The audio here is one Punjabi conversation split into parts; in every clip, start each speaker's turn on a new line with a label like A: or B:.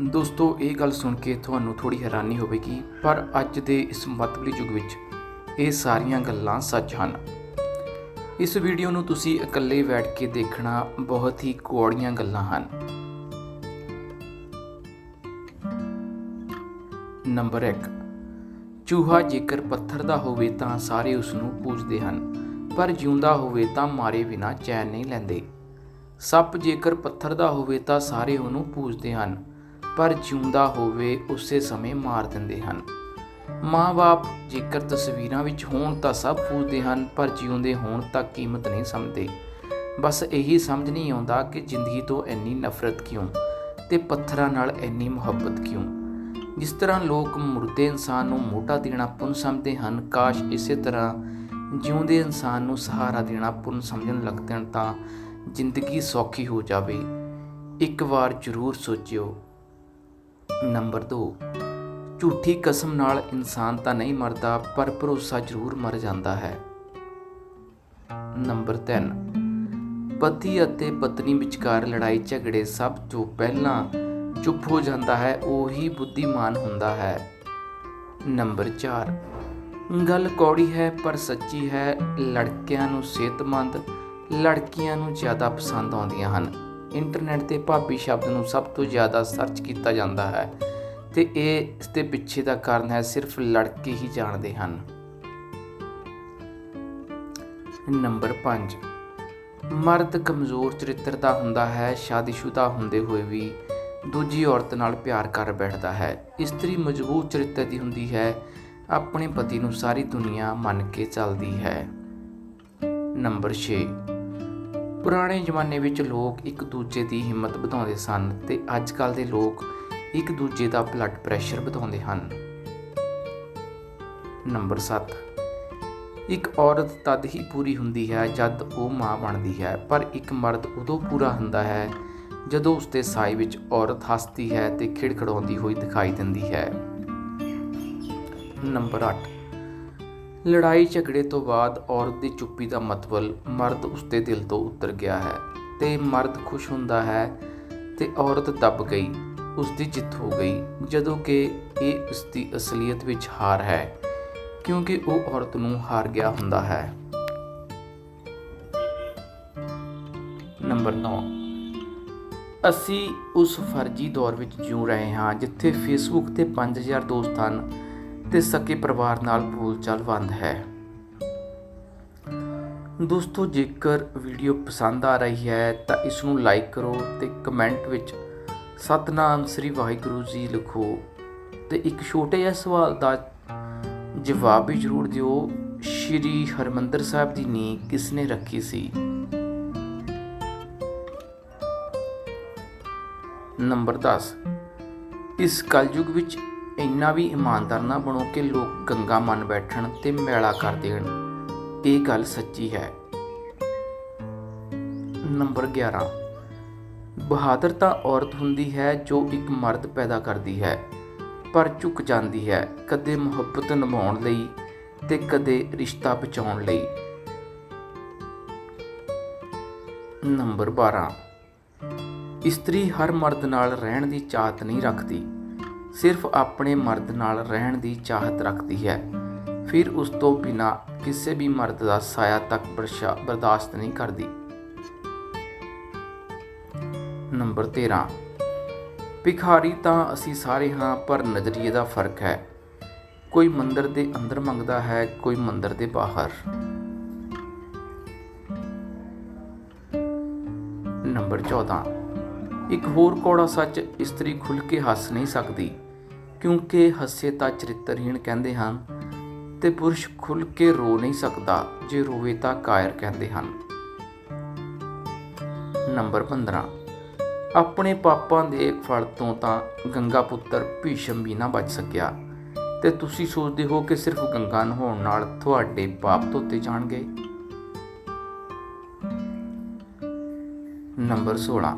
A: ਦੋਸਤੋ, ਇਹ ਗੱਲ ਸੁਣ ਕੇ ਤੁਹਾਨੂੰ ਥੋੜੀ ਹੈਰਾਨੀ ਹੋਵੇਗੀ, ਪਰ ਅੱਜ ਦੇ ਇਸ ਮਤਬਲੀ ਯੁੱਗ ਵਿੱਚ ਇਹ ਸਾਰੀਆਂ ਗੱਲਾਂ ਸੱਚ ਹਨ। ਇਸ ਵੀਡੀਓ ਨੂੰ ਤੁਸੀਂ ਇਕੱਲੇ ਬੈਠ ਕੇ ਦੇਖਣਾ ਬਹੁਤ ਹੀ ਕੋੜੀਆਂ ਗੱਲਾਂ ਹਨ। ਨੰਬਰ 1 ਚੂਹਾ ਜੇਕਰ ਪੱਥਰ ਦਾ ਹੋਵੇ ਤਾਂ ਸਾਰੇ ਉਸ ਨੂੰ ਪੂਜਦੇ ਹਨ, ਪਰ ਜਿਉਂਦਾ ਹੋਵੇ ਤਾਂ ਮਾਰੇ ਬਿਨਾ ਚੈਨ ਨਹੀਂ ਲੈਂਦੇ। ਸੱਪ ਜੇਕਰ ਪੱਥਰ ਦਾ ਹੋਵੇ ਤਾਂ ਸਾਰੇ ਉਹਨੂੰ ਪੂਜਦੇ ਹਨ। ਪਰ ਜਿਉਂਦਾ ਹੋਵੇ ਉਸੇ ਸਮੇਂ ਮਾਰ ਦਿੰਦੇ ਹਨ। ਮਾਂ-ਬਾਪ ਜੇਕਰ ਤਸਵੀਰਾਂ ਵਿੱਚ ਹੋਣ ਤਾਂ ਸਭ ਪੂਜਦੇ ਹਨ, ਪਰ ਜਿਉਂਦੇ ਹੋਣ ਤਾਂ ਕੀਮਤ ਨਹੀਂ ਸਮਝਦੇ। ਬਸ ਇਹੀ ਸਮਝ ਨਹੀਂ ਆਉਂਦਾ ਕਿ ਜ਼ਿੰਦਗੀ ਤੋਂ ਇੰਨੀ ਨਫ਼ਰਤ ਕਿਉਂ ਤੇ ਪੱਥਰਾਂ ਨਾਲ ਇੰਨੀ ਮੁਹੱਬਤ ਕਿਉਂ। ਜਿਸ ਤਰ੍ਹਾਂ ਲੋਕ ਮੁਰਦੇ ਇਨਸਾਨ ਨੂੰ ਮੋਢਾ ਦੇਣਾ ਪੁੰਨ ਸਮਝਦੇ ਹਨ, ਕਾਸ਼ ਇਸੇ ਤਰ੍ਹਾਂ ਜਿਉਂਦੇ ਇਨਸਾਨ ਨੂੰ ਸਹਾਰਾ ਦੇਣਾ ਪੁੰਨ ਸਮਝਣ ਲੱਗ ਪੈਣ ਤਾਂ ਜ਼ਿੰਦਗੀ ਸੌਖੀ ਹੋ ਜਾਵੇ। ਇੱਕ ਵਾਰ ਜ਼ਰੂਰ ਸੋਚਿਓ ਨੰਬਰ 2 ਝੂਠੀ ਕਸਮ ਨਾਲ ਇਨਸਾਨ ਤਾਂ ਨਹੀਂ ਮਰਦਾ, ਪਰ ਭਰੋਸਾ ਜ਼ਰੂਰ ਮਰ ਜਾਂਦਾ ਹੈ। ਨੰਬਰ 3 ਪਤੀ ਅਤੇ ਪਤਨੀ ਵਿਚਕਾਰ ਲੜਾਈ ਝਗੜੇ ਸਭ ਤੋਂ ਪਹਿਲਾਂ ਚੁੱਪ ਹੋ ਜਾਂਦਾ ਹੈ, ਉਹੀ ਬੁੱਧੀਮਾਨ ਹੁੰਦਾ ਹੈ। ਨੰਬਰ 4 ਗੱਲ ਕੌੜੀ ਹੈ, ਪਰ ਸੱਚੀ ਹੈ, ਲੜਕਿਆਂ ਨੂੰ ਸਿਹਤਮੰਦ, ਲੜਕੀਆਂ ਨੂੰ ਜ਼ਿਆਦਾ ਪਸੰਦ ਆਉਂਦੀਆਂ ਹਨ। ਇੰਟਰਨੈਟ ਤੇ ਭਾਬੀ ਸ਼ਬਦ ਨੂੰ ਸਭ ਤੋਂ ਜ਼ਿਆਦਾ ਸਰਚ ਕੀਤਾ ਜਾਂਦਾ ਹੈ ਤੇ ਇਹ ਇਸ ਦੇ ਪਿੱਛੇ ਦਾ ਕਾਰਨ ਹੈ ਸਿਰਫ ਲੜਕੇ ਹੀ ਜਾਣਦੇ ਹਨ। ਨੰਬਰ 5 ਮਰਦ ਕਮਜ਼ੋਰ ਚਰਿੱਤਰ ਦਾ ਹੁੰਦਾ ਹੈ, ਸ਼ਾਦੀशुदा ਹੁੰਦੇ ਹੋਏ ਵੀ ਦੂਜੀ ਔਰਤ ਨਾਲ ਪਿਆਰ ਕਰ ਬੈਠਦਾ ਹੈ। ਇਸਤਰੀ ਮਜ਼ਬੂਤ ਚਰਿੱਤਰ ਦੀ ਹੁੰਦੀ ਹੈ, ਆਪਣੇ ਪਤੀ ਨੂੰ ਸਾਰੀ ਦੁਨੀਆ ਮੰਨ ਕੇ ਚੱਲਦੀ ਹੈ। ਨੰਬਰ 6 ਪੁਰਾਣੇ ਜ਼ਮਾਨੇ ਵਿੱਚ ਲੋਕ ਇੱਕ ਦੂਜੇ ਦੀ ਹਿੰਮਤ ਵਧਾਉਂਦੇ ਸਨ ਤੇ ਅੱਜ ਕੱਲ ਦੇ ਲੋਕ ਇੱਕ ਦੂਜੇ ਦਾ ਬਲੱਡ ਪ੍ਰੈਸ਼ਰ ਵਧਾਉਂਦੇ ਹਨ। ਨੰਬਰ 7 ਇੱਕ ਔਰਤ ਤਦ ਹੀ ਪੂਰੀ ਹੁੰਦੀ ਹੈ ਜਦ ਉਹ ਮਾਂ ਬਣਦੀ ਹੈ, ਪਰ ਇੱਕ ਮਰਦ ਉਦੋਂ ਪੂਰਾ ਹੁੰਦਾ ਹੈ ਜਦੋਂ ਉਸਦੇ ਸਾਈ ਵਿੱਚ ਔਰਤ ਹੱਸਦੀ ਹੈ ਤੇ ਖਿੜਖੜਾਉਂਦੀ ਹੋਈ ਦਿਖਾਈ ਦਿੰਦੀ ਹੈ। ਨੰਬਰ 8 ਲੜਾਈ ਝਗੜੇ ਤੋਂ ਬਾਅਦ ਔਰਤ ਦੀ ਚੁੱਪੀ ਦਾ ਮਤਲਬ ਮਰਦ ਉਸਦੇ ਦਿਲ ਤੋਂ ਉਤਰ ਗਿਆ ਹੈ ਤੇ ਮਰਦ ਖੁਸ਼ ਹੁੰਦਾ ਹੈ ਤੇ ਔਰਤ ਦੱਬ ਗਈ ਉਸ ਦੀ ਜਿੱਤ ਹੋ ਗਈ, ਜਦੋਂ ਕਿ ਇਹ ਉਸ ਦੀ ਅਸਲੀਅਤ ਵਿੱਚ ਹਾਰ ਹੈ, ਕਿਉਂਕਿ ਉਹ ਔਰਤ ਨੂੰ ਹਾਰ ਗਿਆ ਹੁੰਦਾ ਹੈ। ਨੰਬਰ 9 ਅਸੀਂ ਉਸ ਫਰਜ਼ੀ ਦੌਰ ਵਿੱਚ ਜਿਉ ਰਹੇ ਹਾਂ, ਜਿੱਥੇ ਫੇਸਬੁੱਕ ਤੇ 5000 ਦੋਸਤ ਹਨ ਤੇ ਸਕੇ ਪਰਿਵਾਰ ਨਾਲ ਬੋਲਚਾਲ ਬੰਦ ਹੈ। ਦੋਸਤੋ, ਜੇਕਰ ਵੀਡੀਓ ਪਸੰਦ ਆ ਰਹੀ ਹੈ, ਤਾਂ ਇਸ ਨੂੰ ਲਾਈਕ ਕਰੋ ਤੇ ਕਮੈਂਟ ਵਿੱਚ ਸਤਨਾਮ ਸ੍ਰੀ ਵਾਹਿਗੁਰੂ ਜੀ ਲਿਖੋ ਤੇ ਇੱਕ ਛੋਟੇ ਜਿਹੇ ਸਵਾਲ ਦਾ ਜਵਾਬ ਵੀ ਜ਼ਰੂਰ ਦਿਓ। ਸ਼੍ਰੀ ਹਰਮੰਦਰ ਸਾਹਿਬ ਦੀ ਨੀਂਹ ਕਿਸ ਨੇ ਰੱਖੀ ਸੀ? ਨੰਬਰ 10 ਇਸ ਕਲਯੁਗ ਵਿੱਚ ਇੰਨਾ ਵੀ ਇਮਾਨਦਾਰ ਨਾ ਬਣੋ ਕਿ ਲੋਕ ਗੰਗਾ ਮੰਨ ਬੈਠਣ ਤੇ ਮੈਲਾ ਕਰ ਦੇਣ। ਇਹ ਗੱਲ ਸੱਚੀ ਹੈ। ਨੰਬਰ 11 ਬਹਾਦਰ ਤਾਂ ਔਰਤ ਹੁੰਦੀ ਹੈ ਜੋ ਇੱਕ ਮਰਦ ਪੈਦਾ ਕਰਦੀ ਹੈ, ਪਰ ਝੁਕ ਜਾਂਦੀ ਹੈ ਕਦੇ ਮੁਹੱਬਤ ਨਿਭਾਉਣ ਲਈ ਤੇ ਕਦੇ ਰਿਸ਼ਤਾ ਬਚਾਉਣ ਲਈ। ਨੰਬਰ 12 ਇਸਤਰੀ ਹਰ ਮਰਦ ਨਾਲ ਰਹਿਣ ਦੀ ਚਾਹਤ ਨਹੀਂ ਰੱਖਦੀ। ਸਿਰਫ ਆਪਣੇ ਮਰਦ ਨਾਲ ਰਹਿਣ ਦੀ ਚਾਹਤ ਰੱਖਦੀ ਹੈ। ਫਿਰ ਉਸ ਤੋਂ ਬਿਨਾ ਕਿਸੇ ਵੀ ਮਰਦ ਦਾ ਸਾਇਆ ਤੱਕ ਬਰਸ਼ਾ ਬਰਦਾਸ਼ਤ ਨਹੀਂ ਕਰਦੀ। ਨੰਬਰ 13 ਭਿਖਾਰੀ ਤਾਂ ਅਸੀਂ ਸਾਰੇ ਹਾਂ, ਪਰ ਨਜ਼ਰੀਏ ਦਾ ਫ਼ਰਕ ਹੈ। ਕੋਈ ਮੰਦਰ ਦੇ ਅੰਦਰ ਮੰਗਦਾ ਹੈ, ਕੋਈ ਮੰਦਰ ਦੇ ਬਾਹਰ। ਨੰਬਰ 14 ਇੱਕ ਹੋਰ ਕੋੜਾ ਸੱਚ ਇਸਤਰੀ ਖੁੱਲ ਕੇ ਹੱਸ ਨਹੀਂ ਸਕਦੀ, ਕਿਉਂਕਿ ਹੱਸੇ ਤਾਂ ਚਰਿੱਤਰਹੀਣ ਕਹਿੰਦੇ ਹਨ ਤੇ ਪੁਰਸ਼ ਖੁੱਲ ਕੇ ਰੋ ਨਹੀਂ ਸਕਦਾ ਜੇ ਰੋਵੇ ਤਾਂ ਕਾਇਰ ਕਹਿੰਦੇ ਹਨ। ਨੰਬਰ 15 ਆਪਣੇ ਪਾਪਾਂ ਦੇ ਫਲ ਤੋਂ ਤਾਂ ਗੰਗਾ ਪੁੱਤਰ ਭੀਸ਼ਮ ਵੀ ਨਾ ਬਚ ਸਕਿਆ, ਤੇ ਤੁਸੀਂ ਸੋਚਦੇ ਹੋ ਕਿ ਸਿਰਫ ਗੰਗਾ ਨਹਾਉਣ ਨਾਲ ਤੁਹਾਡੇ ਪਾਪ ਧੋਤੇ ਜਾਣਗੇ? ਨੰਬਰ 16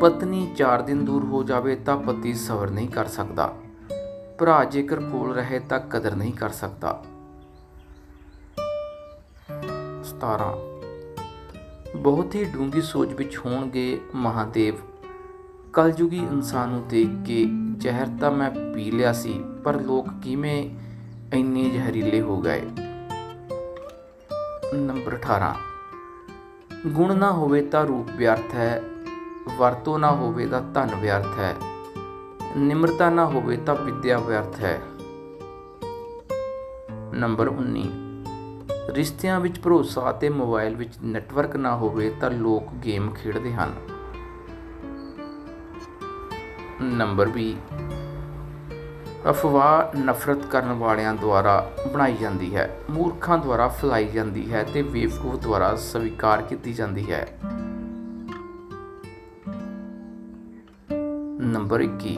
A: ਪਤਨੀ 4 ਦਿਨ ਦੂਰ ਹੋ ਜਾਵੇ ਤਾਂ ਪਤੀ ਸਬਰ ਨਹੀਂ ਕਰ ਸਕਦਾ। ਭਰਾ ਜੇਕਰ ਕੋਲ ਰਹੇ ਤਾਂ ਕਦਰ ਨਹੀਂ ਕਰ ਸਕਦਾ। 17 ਬਹੁਤ ਹੀ ਡੂੰਗੀ ਸੋਚ ਵਿੱਚ ਹੋਣਗੇ ਮਹਾਦੇਵ। ਕਲਯੁਗੀ ਇਨਸਾਨ ਨੂੰ ਦੇਖ ਕੇ ਜ਼ਹਿਰ ਤਾਂ ਮੈਂ ਪੀ ਲਿਆ ਸੀ, ਪਰ ਲੋਕ ਕਿਵੇਂ ਇੰਨੇ ਜ਼ਹਿਰੀਲੇ ਹੋ ਗਏ? ਨੰਬਰ 18 ਗੁਣ ਨਾ ਹੋਵੇ ਤਾਂ ਰੂਪ ਵਿਅਰਥ ਹੈ ਵਰਤੋਂ ਨਾ ਹੋਵੇ ਤਾਂ ਧਨ ਵਿਅਰਥ ਹੈ। ਨਿਮਰਤਾ ਨਾ ਹੋਵੇ ਤਾਂ ਵਿਦਿਆ ਵਿਅਰਥ ਹੈ। ਨੰਬਰ 19 ਰਿਸ਼ਤਿਆਂ ਵਿੱਚ ਭਰੋਸਾ ਅਤੇ ਮੋਬਾਈਲ ਵਿੱਚ ਨੈਟਵਰਕ ਨਾ ਹੋਵੇ ਤਾਂ ਲੋਕ ਗੇਮ ਖੇਡਦੇ ਹਨ। ਨੰਬਰ 20 ਅਫਵਾਹ, ਨਫ਼ਰਤ ਕਰਨ ਵਾਲਿਆਂ ਦੁਆਰਾ ਬਣਾਈ ਜਾਂਦੀ ਹੈ। ਮੂਰਖਾਂ ਦੁਆਰਾ ਫੈਲਾਈ ਜਾਂਦੀ ਹੈ ਤੇ ਬੇਵਕੂਫ ਦੁਆਰਾ ਸਵੀਕਾਰ ਕੀਤੀ ਜਾਂਦੀ ਹੈ। ਨੰਬਰ 21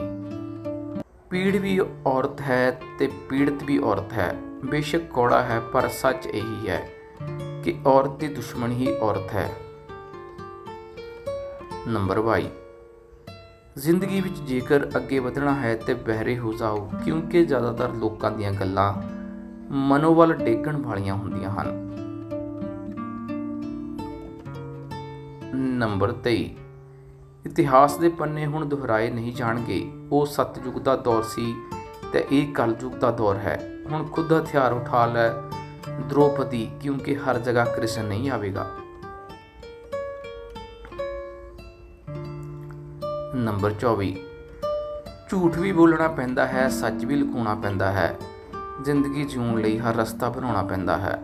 A: ਪੀੜ ਵੀ ਔਰਤ ਹੈ ਤੇ ਪੀੜਤ ਵੀ ਔਰਤ ਹੈ। ਬੇਸ਼ੱਕ ਕੌੜਾ ਹੈ, ਪਰ ਸੱਚ ਇਹੀ ਹੈ ਕਿ ਔਰਤ ਦੀ ਦੁਸ਼ਮਣ ਹੀ ਔਰਤ ਹੈ। ਨੰਬਰ 22 ਜ਼ਿੰਦਗੀ ਵਿੱਚ ਜੇਕਰ ਅੱਗੇ ਵਧਣਾ ਹੈ ਤੇ ਬਹਿਰੇ ਹੋ ਜਾਓ, ਕਿਉਂਕਿ ਜ਼ਿਆਦਾਤਰ ਲੋਕਾਂ ਦੀਆਂ ਗੱਲਾਂ ਮਨੋਬਲ ਡੇਗਣ ਵਾਲੀਆਂ ਹੁੰਦੀਆਂ ਹਨ। ਨੰਬਰ 23 ਇਤਿਹਾਸ ਦੇ ਪੰਨੇ ਹੁਣ ਦੁਹਰਾਏ ਨਹੀਂ ਜਾਣਗੇ। ਉਹ ਸਤਯੁਗ ਦਾ ਦੌਰ ਸੀ ਤੇ ਇਹ ਕਲਯੁਗ ਦਾ ਦੌਰ ਹੈ। ਹੁਣ ਖੁਦ ਹਥਿਆਰ ਉਠਾ ਲੈ ਦ੍ਰੋਪਦੀ, ਕਿਉਂਕਿ ਹਰ ਜਗ੍ਹਾ ਕ੍ਰਿਸ਼ਨ ਨਹੀਂ ਆਵੇਗਾ। ਨੰਬਰ 24 ਝੂਠ ਵੀ ਬੋਲਣਾ ਪੈਂਦਾ ਹੈ, ਸੱਚ ਵੀ ਲੁਕਾਉਣਾ ਪੈਂਦਾ ਹੈ। ਜ਼ਿੰਦਗੀ ਜਿਉਣ ਲਈ ਹਰ ਰਸਤਾ ਬਣਾਉਣਾ ਪੈਂਦਾ ਹੈ।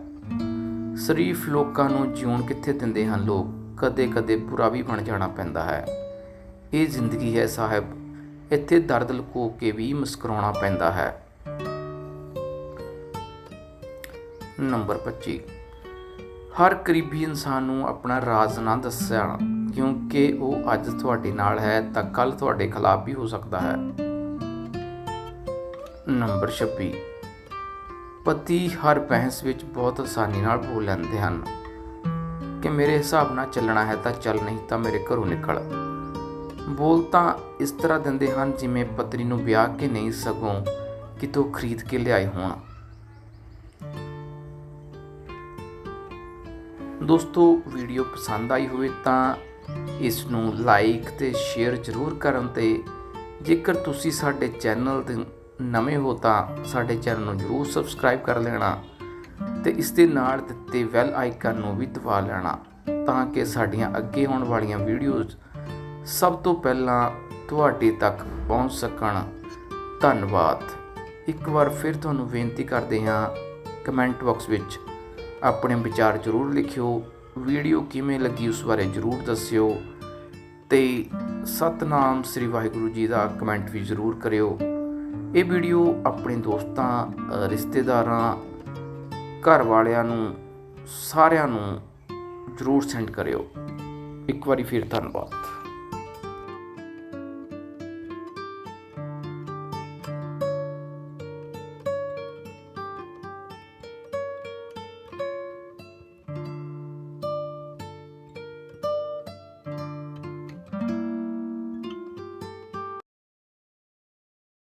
A: ਸ਼ਰੀਫ ਲੋਕਾਂ ਨੂੰ ਜਿਉਣ ਕਿੱਥੇ ਦਿੰਦੇ ਹਨ ਲੋਕ? ਕਦੇ-ਕਦੇ ਬੁਰਾ ਵੀ ਬਣ ਜਾਣਾ ਪੈਂਦਾ ਹੈ। ਇਹ ਜ਼ਿੰਦਗੀ ਹੈ ਸਾਹਿਬ। ਇੱਥੇ ਦਰਦ ਲੁਕੋ ਕੇ ਵੀ ਮੁਸਕਰਾਉਣਾ ਪੈਂਦਾ ਹੈ। ਨੰਬਰ 25 ਹਰ ਕਰੀਬੀ ਇਨਸਾਨ ਨੂੰ ਆਪਣਾ ਰਾਜ਼ ਨਾ ਦੱਸਿਆ ਕਿਉਂਕਿ ਉਹ ਅੱਜ ਤੁਹਾਡੇ ਨਾਲ ਹੈ ਤਾਂ ਕੱਲ ਤੁਹਾਡੇ ਖਿਲਾਫ ਵੀ ਹੋ ਸਕਦਾ ਹੈ। ਨੰਬਰ 26 ਪਤੀ ਹਰ ਬਹਿਸ ਵਿੱਚ ਬਹੁਤ ਆਸਾਨੀ ਨਾਲ ਬੋਲ ਲੈਂਦੇ ਹਨ। ਕਿ ਮੇਰੇ ਹਿਸਾਬ ਨਾਲ ਚੱਲਣਾ ਹੈ ਤਾਂ ਚੱਲ, ਨਹੀਂ ਤਾਂ ਮੇਰੇ ਘਰੋਂ ਨਿਕਲ। ਬੋਲ ਤਾਂ ਇਸ ਤਰ੍ਹਾਂ ਦਿੰਦੇ ਹਨ ਜਿਵੇਂ ਪਤਰੀ ਨੂੰ ਵਿਆਹ ਕੇ ਨਹੀਂ ਸਗੋਂ ਕਿਤੋਂ ਖਰੀਦ ਕੇ ਲਿਆਏ ਹੋਣ। ਦੋਸਤੋ, ਵੀਡੀਓ ਪਸੰਦ ਆਈ ਹੋਵੇ ਤਾਂ ਇਸ ਨੂੰ ਲਾਈਕ ਤੇ ਸ਼ੇਅਰ ਜ਼ਰੂਰ ਕਰਨ ਤੇ ਜੇਕਰ ਤੁਸੀਂ ਸਾਡੇ ਚੈਨਲ ਤੇ ਨਵੇਂ ਹੋ ਤਾਂ ਸਾਡੇ ਚੈਨਲ ਨੂੰ ਜ਼ਰੂਰ ਸਬਸਕ੍ਰਾਈਬ ਕਰ ਲੈਣਾ ਤੇ ਇਸ ਦੇ ਨਾਲ ਦਿੱਤੇ ਬੈਲ ਆਈਕਨ ਨੂੰ ਵੀ ਦਬਾ ਲੈਣਾ ਤਾਂ ਕਿ ਸਾਡੀਆਂ ਅੱਗੇ ਆਉਣ ਵਾਲੀਆਂ ਵੀਡੀਓਜ਼ ਸਭ ਤੋਂ ਪਹਿਲਾਂ ਤੁਹਾਡੇ ਤੱਕ ਪਹੁੰਚ ਸਕਣ। ਧੰਨਵਾਦ। ਇੱਕ ਵਾਰ ਫਿਰ ਤੁਹਾਨੂੰ ਬੇਨਤੀ ਕਰਦੇ ਹਾਂ ਕਮੈਂਟ ਬਾਕਸ ਵਿੱਚ ਆਪਣੇ ਵਿਚਾਰ ਜ਼ਰੂਰ ਲਿਖਿਓ। ਵੀਡੀਓ ਕਿਵੇਂ ਲੱਗੀ ਉਸ ਬਾਰੇ ਜ਼ਰੂਰ ਦੱਸਿਓ। ਤੇ ਸਤਨਾਮ ਸ੍ਰੀ ਵਾਹਿਗੁਰੂ ਜੀ ਦਾ ਕਮੈਂਟ ਵੀ ਜ਼ਰੂਰ ਕਰਿਓ। ਇਹ ਵੀਡੀਓ ਆਪਣੇ ਦੋਸਤਾਂ ਰਿਸ਼ਤੇਦਾਰਾਂ ਘਰ ਵਾਲਿਆਂ ਨੂੰ, ਸਾਰਿਆਂ ਨੂੰ ਜ਼ਰੂਰ ਸੈਂਡ ਕਰਿਓ। ਇੱਕ ਵਾਰੀ ਫਿਰ ਧੰਨਵਾਦ।